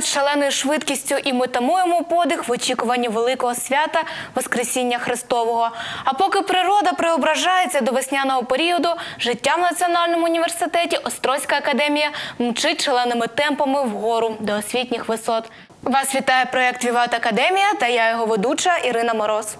августу шаленою швидкістю, і ми тамуємо подих в очікуванні великого свята Воскресіння Христового. А поки природа преображається до весняного періоду, життя в Національному університеті Острозька академія мчить шаленими темпами вгору до освітніх висот. Вас вітає проєкт Віват Академія та я його ведуча Ірина Мороз.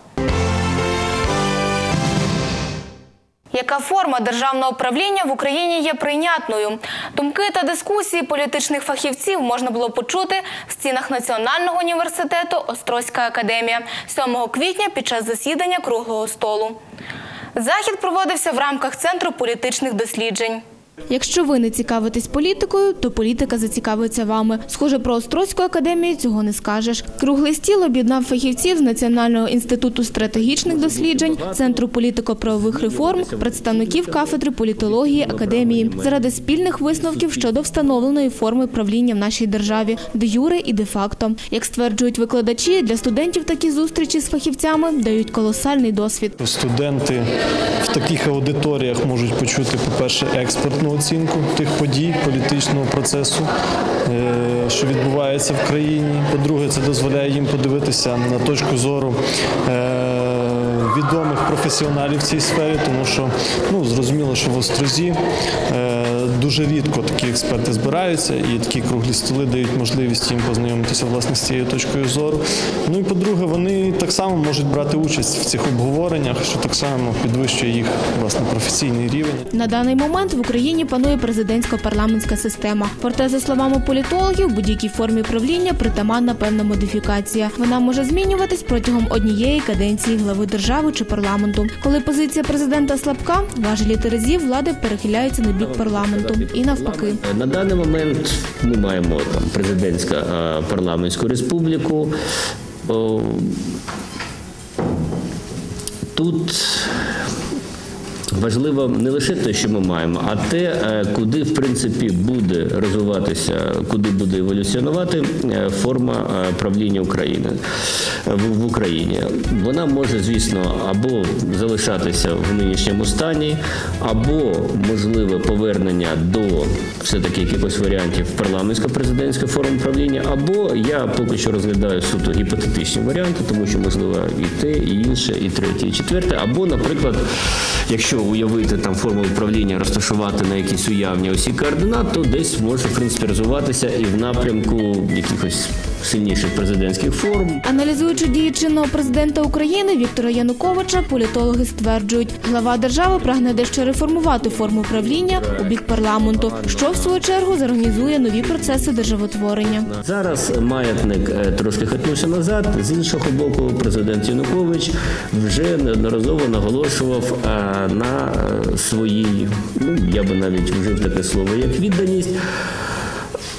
Яка форма державного правління в Україні є прийнятною? Думки та дискусії політичних фахівців можна було почути в стінах Національного університету Острозька академія 7 квітня під час засідання круглого столу. Захід проводився в рамках Центру політичних досліджень. Якщо ви не цікавитесь політикою, то політика зацікавиться вами. Схоже, про Острозьку академію цього не скажеш. Круглий стіл об'єднав фахівців з Національного інституту стратегічних досліджень, Центру політико-правових реформ, представників кафедри політології академії заради спільних висновків щодо встановленої форми правління в нашій державі де юре і де факто. Як стверджують викладачі, для студентів такі зустрічі з фахівцями дають колосальний досвід. Студенти в таких аудиторіях можуть почути, по-перше, оцінку тих подій, політичного процесу, е, що відбувається в країні. По-друге, це дозволяє їм подивитися на точку зору е, відомих професіоналів в цій сфері, тому що ну, зрозуміло, що в Острозі е, дуже рідко такі експерти збираються, і такі круглі столи дають можливість їм познайомитися власне з цією точкою зору. Ну і по-друге, вони так само можуть брати участь в цих обговореннях, що так само підвищує їх власне професійний рівень. На даний момент в Україні панує президентсько-парламентська система. Проте, за словами політологів, будь-якій формі правління притаманна певна модифікація. Вона може змінюватись протягом однієї каденції глави держави чи парламенту. Коли позиція президента слабка, важелі терезів влади перехиляються на бік парламенту і навпаки. На даний момент ми маємо там президентська е, парламентську республіку. Тут важливо не лише те, що ми маємо, а те, е, куди в принципі буде розвиватися, куди буде еволюціонувати е, форма е, правління України в, Україні. Вона може, звісно, або залишатися в нинішньому стані, або можливе повернення до все-таки якихось варіантів парламентсько-президентської форми правління, або я поки що розглядаю суто гіпотетичні варіанти, тому що можливо і те, і інше, і третє, і четверте, або, наприклад, якщо уявити там форму управління, розташувати на якісь уявні осі координат, то десь може в принципі розвиватися і в напрямку якихось сильніших президентських форм. Аналізуючи дії чинного президента України Віктора Януковича, політологи стверджують, глава держави прагне дещо реформувати форму правління у бік парламенту, що в свою чергу зорганізує нові процеси державотворення. Зараз маятник е, трошки хитнувся назад. З іншого боку, президент Янукович вже неодноразово наголошував е, на своїй, ну я би навіть вжив таке слово, як відданість.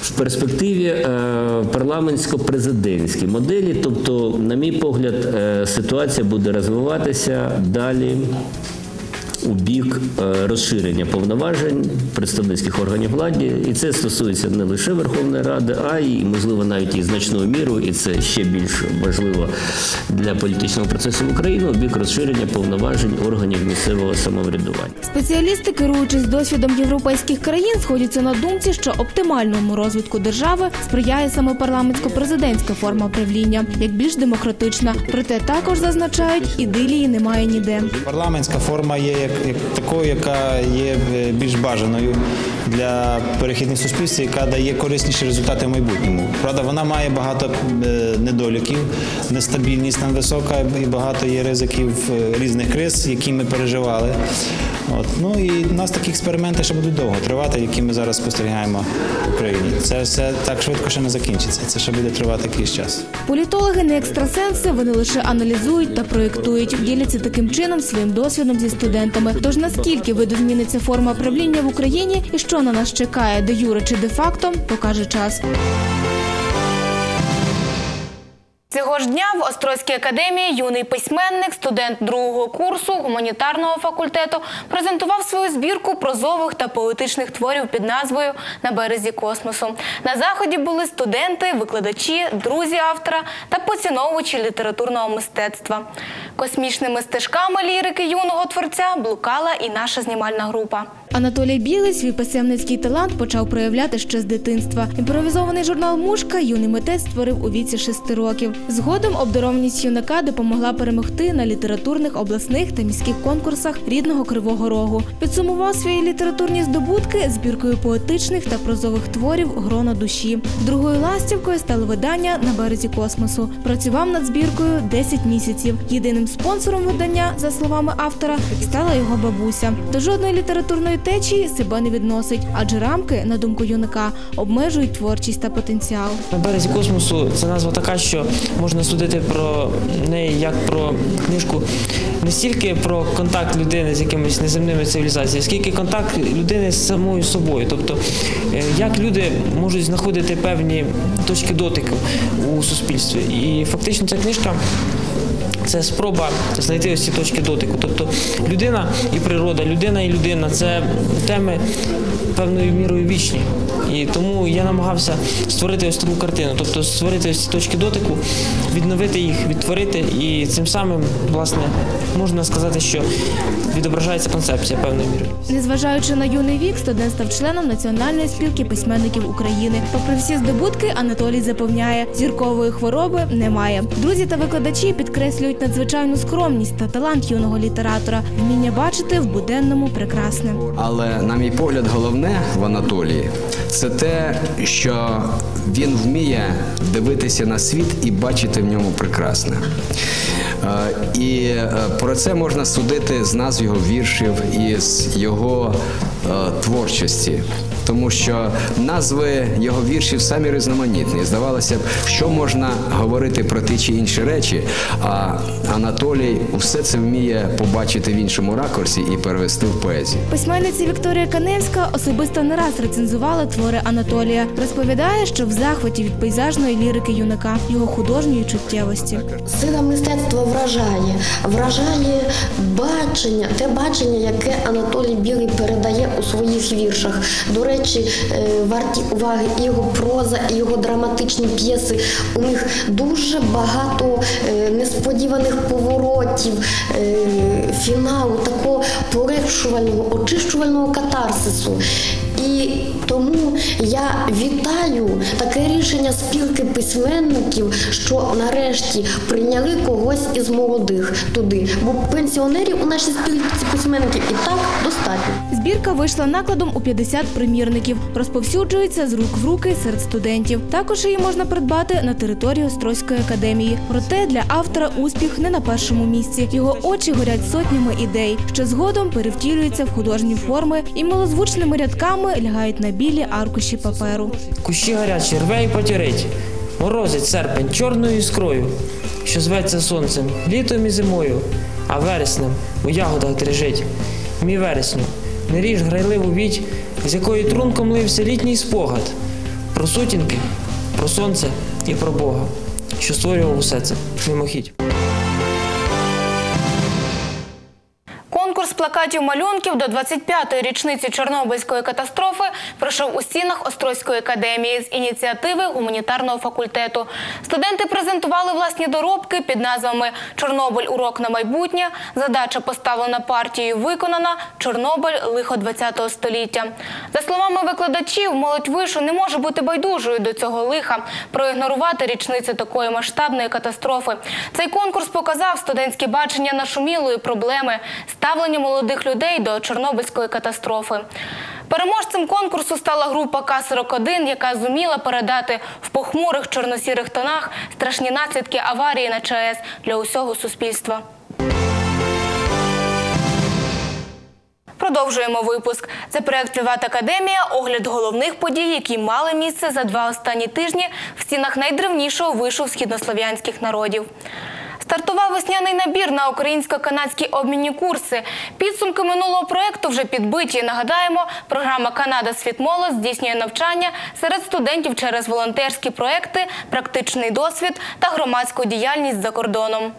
В перспективі е, парламентсько-президентській моделі, тобто, на мій погляд, е, ситуація буде розвиватися далі у бік е, розширення повноважень представницьких органів влади, і це стосується не лише Верховної Ради, а й можливо навіть і значною мірою, і це ще більш важливо для політичного процесу в Україні, у бік розширення повноважень органів місцевого самоврядування. Спеціалісти, керуючись досвідом європейських країн, сходяться на думці, що оптимальному розвитку держави сприяє саме парламентсько-президентська форма правління, як більш демократична. Проте також зазначають, ідилії немає ніде. Парламентська форма є як, як такою, яка є е, більш бажаною для перехідних суспільств, яка дає корисніші результати в майбутньому. Правда, вона має багато е, недоліків, нестабільність там висока і багато є ризиків е, різних криз, які ми переживали. От. Ну і у нас такі експерименти ще будуть довго тривати, які ми зараз спостерігаємо в Україні. Це все так швидко ще не закінчиться. Це ще буде тривати якийсь час. Політологи не екстрасенси, вони лише аналізують та проєктують, діляться таким чином своїм досвідом зі студентами. Тож наскільки видозміниться форма правління в Україні і що на нас чекає, де юре чи де факто, покаже час. Цього ж дня в Острозькій академії юний письменник, студент другого курсу гуманітарного факультету, презентував свою збірку прозових та поетичних творів під назвою На березі космосу. На заході були студенти, викладачі, друзі автора та поціновувачі літературного мистецтва. Космічними стежками лірики юного творця блукала і наша знімальна група. Анатолій Білий свій писемницький талант почав проявляти ще з дитинства. Імпровізований журнал Мушка юний митець створив у віці шести років. Згодом обдарованість юнака допомогла перемогти на літературних обласних та міських конкурсах рідного Кривого Рогу. Підсумував свої літературні здобутки збіркою поетичних та прозових творів Грона душі. Другою ластівкою стало видання на березі космосу. Працював над збіркою 10 місяців. Єдиним спонсором видання, за словами автора, стала його бабуся. До жодної літературної течії себе не відносить, адже рамки, на думку юнака, обмежують творчість та потенціал. На березі космосу це назва така, що можна судити про неї як про книжку не стільки про контакт людини з якимись неземними цивілізаціями, скільки контакт людини з самою собою. Тобто, е, як люди можуть знаходити певні точки дотику у суспільстві. І фактично ця книжка. Це спроба знайти ось ці точки дотику. Тобто людина і природа, людина і людина це теми певною мірою вічні. І тому я намагався створити ось таку картину, тобто створити ось ці точки дотику, відновити їх, відтворити, і цим самим, власне, можна сказати, що відображається концепція певною мірою. Незважаючи на юний вік, студент став членом Національної спілки письменників України. Попри всі здобутки, Анатолій запевняє, зіркової хвороби немає. Друзі та викладачі підкреслюють надзвичайну скромність та талант юного літератора, вміння бачити в буденному прекрасне. Але, на мій погляд, головне в Анатолії це те, що він вміє дивитися на світ і бачити в ньому прекрасне. Е, І е, про це можна судити з назв його віршів і з його е, творчості. Тому що назви його віршів самі різноманітні. Здавалося б, що можна говорити про ті чи інші речі, а Анатолій усе це вміє побачити в іншому ракурсі і перевести в поезію. Письменниця Вікторія Каневська особисто не раз рецензувала твори Анатолія. Розповідає, що в захваті від пейзажної лірики юнака, його художньої чуттєвості. Сила мистецтва вражає, вражає бачення, те бачення, яке Анатолій Білий передає у своїх віршах. До речі, е, варті уваги і його проза, і його драматичні п'єси. У них дуже багато е, несподіваних поворотів, е, фіналу, такого полегшувального, очищувального катарсису. І тому я вітаю таке рішення спілки письменників, що нарешті прийняли когось із молодих туди. Бо пенсіонерів у нашій спілці письменників і так достатньо. Збірка вийшла накладом у 50 примірників, розповсюджується з рук в руки серед студентів. Також її можна придбати на території Острозької академії. Проте для автора успіх не на першому місці. Його очі горять сотнями ідей, що згодом перевтілюються в художні форми і милозвучними рядками лягають на білі аркуші паперу. Кущі гарячі, рве і потірить. Морозить серпень чорною іскрою, що зветься сонцем, літом і зимою, а вереснем у ягодах дрижить. Мій вересню, не ріж грайливу віть, з якої трунком лився літній спогад. Про сутінки, про сонце і про Бога, що створював усе це мимохідь. Плакатів малюнків до 25-ї річниці Чорнобильської катастрофи пройшов у стінах Острозької академії з ініціативи гуманітарного факультету. Студенти презентували власні доробки під назвами Чорнобиль урок на майбутнє. Задача поставлена партією виконана. Чорнобиль лихо 20-го століття. За словами викладачів, молодь вишу не може бути байдужою до цього лиха, проігнорувати річницю такої масштабної катастрофи. Цей конкурс показав студентське бачення нашумілої проблеми ставлення молодих людей до Чорнобильської катастрофи. Переможцем конкурсу стала група К-41, яка зуміла передати в похмурих чорносірих тонах страшні наслідки аварії на ЧАЕС для усього суспільства. Продовжуємо випуск. Це проект Приват Академія. Огляд головних подій, які мали місце за два останні тижні в стінах найдревнішого вишу східнослов'янських народів. Стартував весняний набір на українсько-канадські обмінні курси. Підсумки минулого проекту вже підбиті. Нагадаємо, програма Канада Світ молодь здійснює навчання серед студентів через волонтерські проекти, практичний досвід та громадську діяльність за кордоном.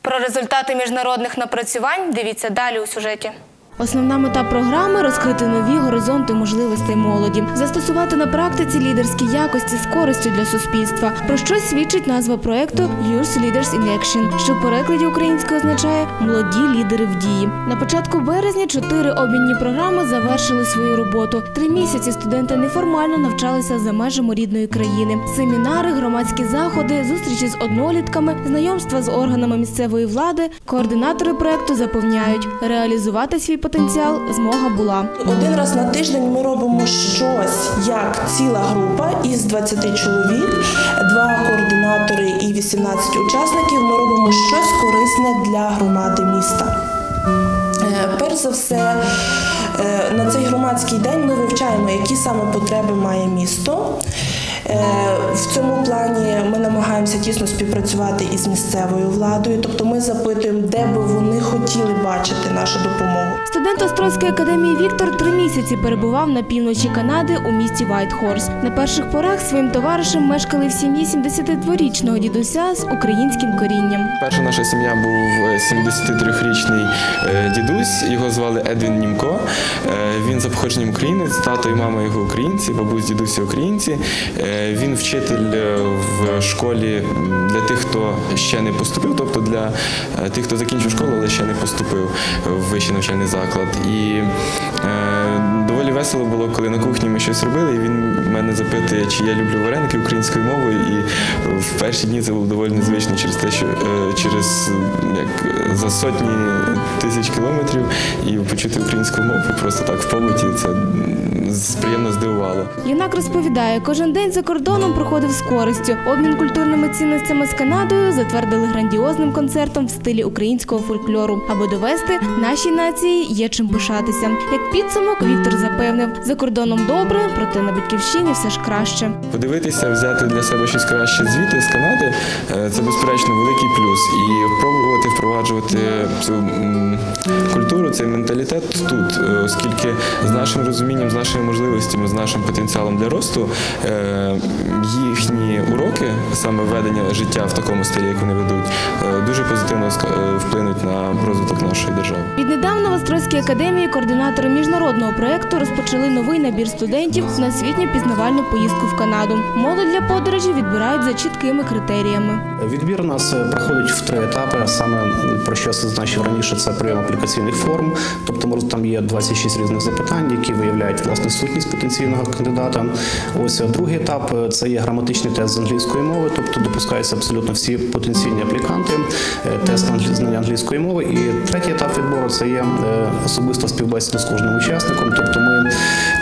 Про результати міжнародних напрацювань дивіться далі у сюжеті. Основна мета програми розкрити нові горизонти можливостей молоді, застосувати на практиці лідерські якості з користю для суспільства. Про що свідчить назва проекту Youth Leaders in Action, що в перекладі українською означає молоді лідери в дії. На початку березня чотири обмінні програми завершили свою роботу. Три місяці студенти неформально навчалися за межами рідної країни. Семінари, громадські заходи, зустрічі з однолітками, знайомства з органами місцевої влади. Координатори проекту запевняють, реалізувати свій потенціал змога була. Один раз на тиждень ми робимо щось як ціла група із 20 чоловік, два координатори і 18 учасників. Ми робимо щось корисне для громади міста. Е, Перш за все, е, на цей громадський день ми вивчаємо, які саме потреби має місто. Е, В цьому плані ми намагаємося тісно співпрацювати із місцевою владою, тобто ми запитуємо, де би вони хотіли бачити нашу допомогу. Студент Острозької академії Віктор три місяці перебував на півночі Канади у місті Вайтхорс. На перших порах своїм товаришем мешкали в сім'ї 72-річного дідуся з українським корінням. Перша наша сім'я був е, 73-річний е, дідусь. Його звали Едвін Німко. Е, Він за походженням українець, тато і мама його українці, бабусь, дідусі українці. Е, Він вчитель е, в школі для тих, хто ще не поступив, тобто для е, тих, хто закінчив школу, але ще не поступив в вищий навчальний заклад. І доволі весело було, коли на кухні ми щось робили, і він мене запитує, чи я люблю вареники українською мовою. І в перші дні це було доволі незвично через те, що через як за сотні тисяч кілометрів і почути українську мову просто так в побуті, це приємно здивувало. Юнак розповідає, кожен день за кордоном проходив з користю. Обмін культурними цінностями з Канадою затвердили грандіозним концертом в стилі українського фольклору, аби довести нашій нації є чим пишатися. Як підсумок, Віктор запевнив, за кордоном добре, проте на батьківщині все ж краще. Подивитися, взяти для себе щось краще звідти з Канади е, це безперечно великий плюс. І пробувати впроваджувати цю культуру, цей менталітет тут, е, оскільки з нашим розумінням, з нашими можливостями, з нашим потенціалом для росту е, їхні уроки, саме ведення життя в такому стилі, як вони ведуть, е, дуже позитивно ска- е, вплинуть на розвиток нашої держави. Віднедавна в Острозькій академії координатори міжнародного проекту розпочали новий набір студентів на освітньо пізнавальну поїздку в Канаду. Молодь для подорожі відбирають за чіткими критеріями. Відбір у нас проходить в три етапи. Саме про що я зазначив раніше, це прийом аплікаційних форм. Тобто там є 26 різних запитань, які виявляють власне сутність потенційного кандидата. Ось е, другий етап е, це є граматичний тест з англійської мови, тобто допускаються абсолютно всі потенційні апліканти, е, тест на знання англійської мови. І третій етап відбору це є особиста співбесіда з кожним учасником. Тобто ми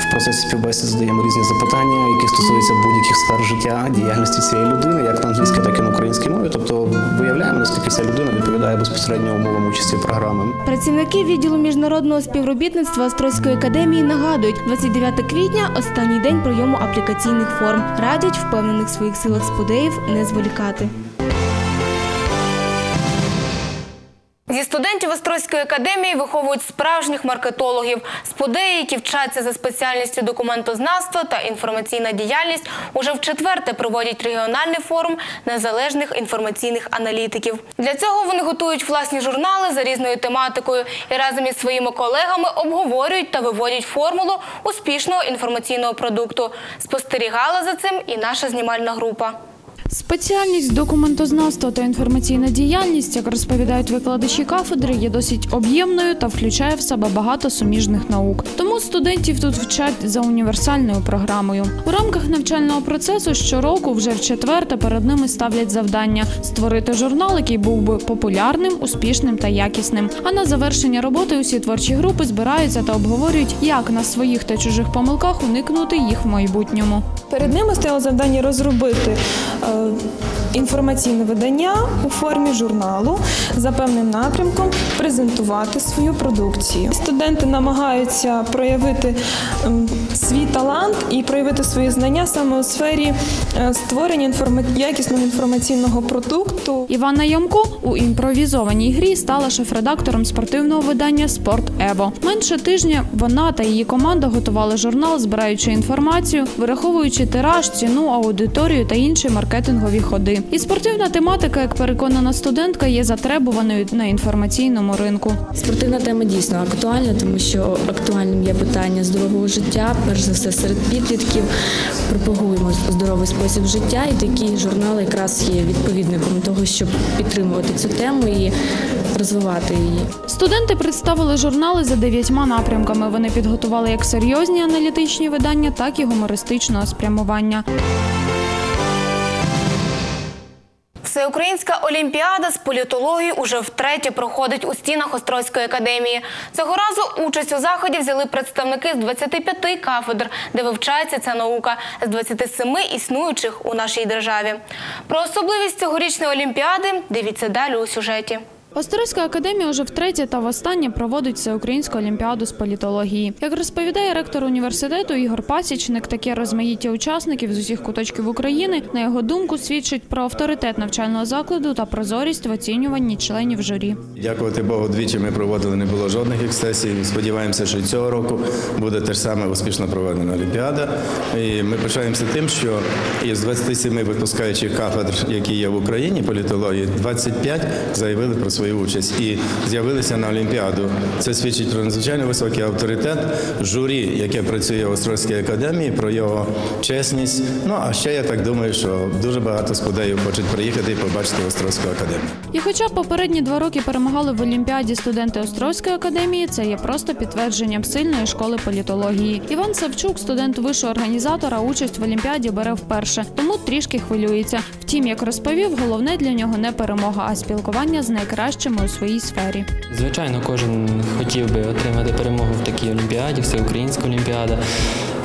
в процесі співбесід задаємо різні запитання, які стосуються будь-яких сфер життя, діяльності цієї людини, як на англійській, так і на українській мові. Тобто виявляємо, наскільки ця людина відповідає безпосередньо умовам участі програми. Працівники відділу міжнародного співробітництва Острозької академії нагадують, 29 квітня останній день прийому аплікаційних форм. Радять впевнених своїх силах сподеїв не зволікати. Зі студентів Острозької академії виховують справжніх маркетологів. Сподеї, які вчаться за спеціальністю документознавства та інформаційна діяльність, уже в четверте проводять регіональний форум незалежних інформаційних аналітиків. Для цього вони готують власні журнали за різною тематикою і разом із своїми колегами обговорюють та виводять формулу успішного інформаційного продукту. Спостерігала за цим і наша знімальна група. Спеціальність документознавства та інформаційна діяльність, як розповідають викладачі кафедри, є досить об'ємною та включає в себе багато суміжних наук. Тому студентів тут вчать за універсальною програмою. У рамках навчального процесу щороку, вже в четверте, перед ними ставлять завдання створити журнал, який був би популярним, успішним та якісним. А на завершення роботи усі творчі групи збираються та обговорюють, як на своїх та чужих помилках уникнути їх в майбутньому. Перед ними стояло завдання розробити е, інформаційне видання у формі журналу за певним напрямком, презентувати свою продукцію. Студенти намагаються проявити ем, свій талант і проявити свої знання саме у сфері е, створення інформа- якісного інформаційного продукту. Івана Ямко у імпровізованій грі стала шеф-редактором спортивного видання Спорт Ево. Менше тижня вона та її команда готували журнал, збираючи інформацію, вираховуючи тираж, ціну, аудиторію та інші маркетингові мітингові ходи. І спортивна тематика, як переконана студентка, є затребуваною на інформаційному ринку. Спортивна тема дійсно актуальна, тому що актуальним є питання здорового життя, перш за все серед підлітків. Пропагуємо здоровий спосіб життя, і такі журнали якраз є відповідником того, щоб підтримувати цю тему і розвивати її. Студенти представили журнали за дев'ятьма напрямками. Вони підготували як серйозні аналітичні видання, так і гумористичного спрямування. Всеукраїнська олімпіада з політології уже втретє проходить у стінах Острозької академії. Цього разу участь у заході взяли представники з 25 кафедр, де вивчається ця наука, з 27 існуючих у нашій державі. Про особливість цьогорічної олімпіади дивіться далі у сюжеті. Острозька академія уже втретє та востаннє проводить всеукраїнську олімпіаду з політології. Як розповідає ректор університету Ігор Пасічник, таке розмаїття учасників з усіх куточків України, на його думку, свідчить про авторитет навчального закладу та прозорість в оцінюванні членів журі. Дякувати Богу, двічі ми проводили, не було жодних ексцесій. Сподіваємося, що цього року буде теж саме успішно проведена Олімпіада. І ми пишаємося тим, що із 27 випускаючих кафедр, які є в Україні політології, 25 заявили про свою участь і з'явилися на Олімпіаду. Це свідчить про надзвичайно високий авторитет журі, яке працює в Острозькій академії, про його чесність. Ну а ще я так думаю, що дуже багато сподеїв хочуть приїхати і побачити Острозьку академію. І хоча попередні два роки перемагали в Олімпіаді студенти Острозької академії, це є просто підтвердженням сильної школи політології. Іван Савчук, студент вищого організатора, участь в Олімпіаді бере вперше, тому трішки хвилюється. Втім, як розповів, головне для нього не перемога, а спілкування з найкращими у своїй сфері. Звичайно, кожен хотів би отримати перемогу в такій олімпіаді, всеукраїнська олімпіада.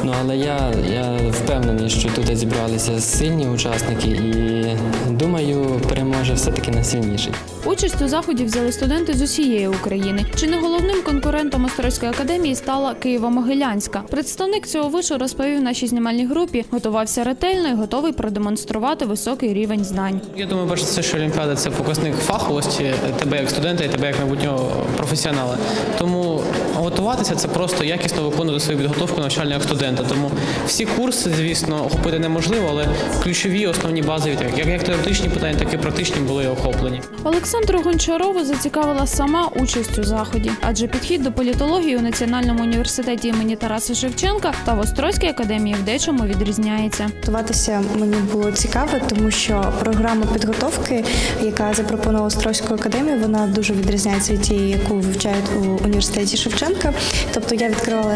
Ну але я, я впевнений, що тут зібралися сильні учасники, і думаю, переможе все-таки найсильніший. Участь у заході взяли студенти з усієї України. Чи не головним конкурентом Острозької академії стала Києво-Могилянська? Представник цього вишу розповів нашій знімальній групі, готувався ретельно і готовий продемонструвати високий рівень знань. Я думаю, перш все, що Олімпіада це показник фаховості тебе як студента і тебе як майбутнього професіонала. Тому готуватися це просто якісно виконувати свою підготовку навчального як студента. Тому всі курси, звісно, охопити неможливо, але ключові основні базові, так як, як теоретичні питання, так і практичні були охоплені. Олександру Гончарову зацікавила сама участь у заході, адже підхід до політології у Національному університеті імені Тараса Шевченка та в Острозькій академії в дечому відрізняється. Готуватися мені було цікаво, тому що програма підготовки, яка запропонувала Острозьку академію, вона дуже відрізняється від тієї, яку вивчають у університеті Шевченка. Тобто я відкривала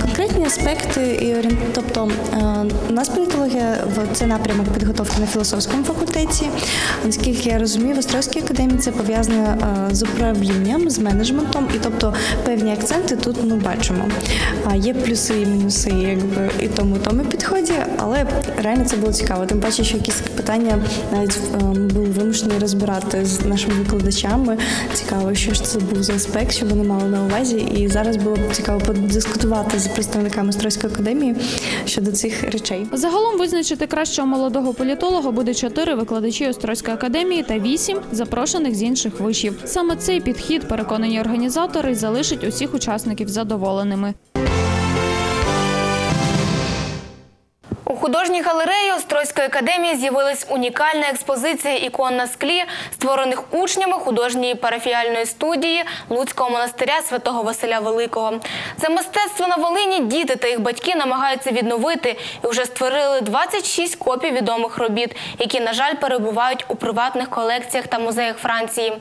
конкретні аспекти і орієн- Тобто у нас політологія це напрямок підготовки на філософському факультеті. Наскільки я розумію, в Острозькій академії це пов'язано а, з управлінням, з менеджментом, і тобто певні акценти тут ми бачимо. Є плюси і мінуси, якби і тому, тому підході, але реально це було цікаво. Тим паче, що якісь питання навіть е, були вимушені розбирати з нашими викладачами. Цікаво, що ж це був за аспект, що вони мали на увазі. І зараз було б цікаво подискутувати з представниками Стройської академії щодо цих речей. Загалом визначити кращого молодого політолога буде чотири викладачі Острозької академії та вісім запрошених з інших вишів. Саме цей підхід, переконані організатори, залишить усіх учасників задоволеними. Художній галереї Острозької академії з'явилась унікальна експозиція ікон на склі, створених учнями художньої парафіальної студії Луцького монастиря святого Василя Великого. Це мистецтво на Волині діти та їх батьки намагаються відновити і вже створили 26 копій відомих робіт, які, на жаль, перебувають у приватних колекціях та музеях Франції.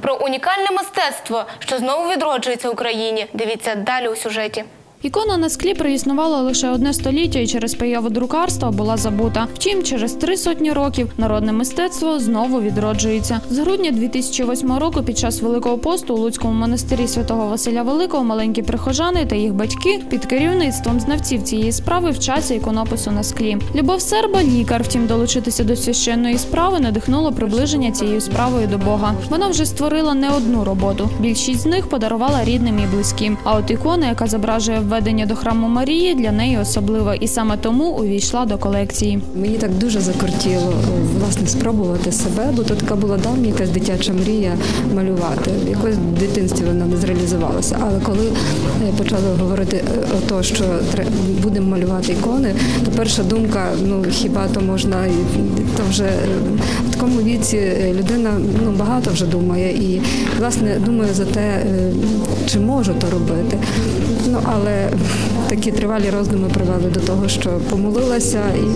Про унікальне мистецтво, що знову відроджується в Україні. Дивіться далі у сюжеті. Ікона на склі проіснувала лише одне століття і через появу друкарства була забута. Втім, через три сотні років народне мистецтво знову відроджується. З грудня 2008 року, під час Великого посту у Луцькому монастирі святого Василя Великого маленькі прихожани та їх батьки під керівництвом знавців цієї справи вчаться іконопису на склі. Любов Серба, лікар, втім, долучитися до священної справи надихнуло приближення цією справою до Бога. Вона вже створила не одну роботу. Більшість з них подарувала рідним і близьким. А от ікона, яка зображує заведення до храму Марії для неї особливе, і саме тому увійшла до колекції. Мені так дуже закортіло власне спробувати себе, бо то така була давня якась дитяча мрія малювати. Якось в дитинстві вона не зреалізувалася. Але коли е, почали говорити е, о то, що будемо малювати ікони, то перша думка: ну хіба то можна, то вже е, в такому віці е, людина ну багато вже думає і власне думаю за те, е, чи можу то робити. Ну але такі тривалі роздуми привели до того, що помолилася і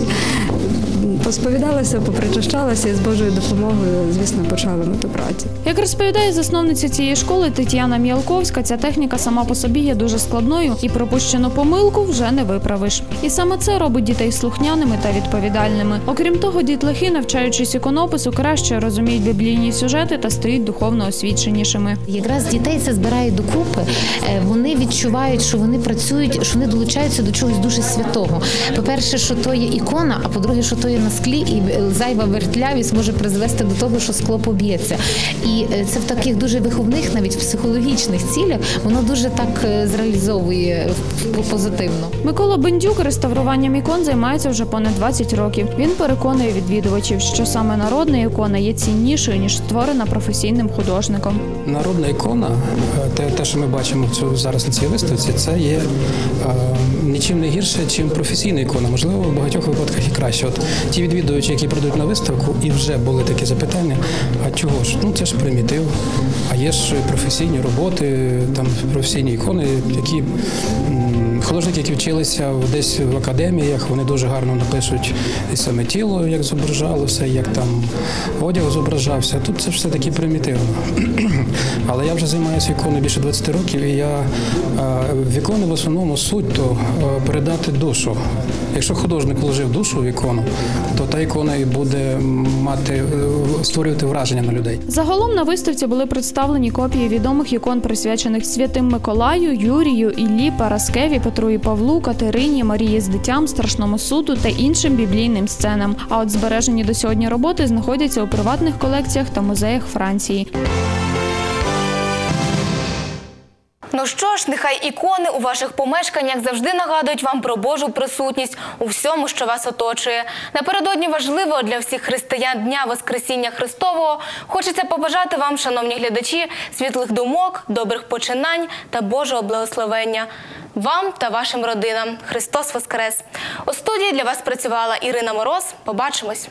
посповідалася, попричащалася і з Божою допомогою, звісно, почала мету праці. Як розповідає засновниця цієї школи Тетяна Міалковська, ця техніка сама по собі є дуже складною і пропущену помилку вже не виправиш. І саме це робить дітей слухняними та відповідальними. Окрім того, дітлахи, навчаючись іконопису, краще розуміють біблійні сюжети та стають духовно освіченішими. Якраз дітей це збирає докупи. Е, Вони відчувають, що вони працюють, що вони долучаються до чогось дуже святого. По-перше, що то є ікона, а по-друге, що то є на склі, і е, зайва вертлявість може призвести до того, що скло поб'ється. І е, це в таких дуже виховних, навіть психологічних цілях, воно дуже так е, зреалізовує в- позитивно. Микола Бендюк реставруванням ікон займається вже понад 20 років. Він переконує відвідувачів, що саме народна ікона є ціннішою ніж створена професійним художником. Народна ікона, те, те, що ми бачимо цю зараз на цій виставці, це є е, нічим не гірше, чим професійна ікона. Можливо, в багатьох випадках і краще. От ті відвідувачі, які прийдуть на виставку, і вже були такі запитання: а чого ж? Ну це ж примітив. А є ж професійні роботи, там професійні ікони, які художники, які вчилися десь в академіях, вони дуже гарно напишуть і саме тіло, як зображалося, як там одяг зображався. Тут це все таки примітивно. Але я вже займаюся іконою більше 20 років, і я е, в ікони в основному суть то е, передати душу. Якщо художник вложив душу в ікону, то та ікона і буде мати е, створювати враження на людей. Загалом на виставці були представлені копії відомих ікон, присвячених святим Миколаю, Юрію, Іллі, Параскеві, Петру і Павлу, Катерині, Марії з дитям, Страшному суду та іншим біблійним сценам. А от збережені до сьогодні роботи знаходяться у приватних колекціях та музеях Франції. Ну що ж, нехай ікони у ваших помешканнях завжди нагадують вам про Божу присутність у всьому, що вас оточує. Напередодні важливого для всіх християн Дня Воскресіння Христового хочеться побажати вам, шановні глядачі, світлих думок, добрих починань та Божого благословення. Вам та вашим родинам Христос Воскрес! У студії для вас працювала Ірина Мороз. Побачимось!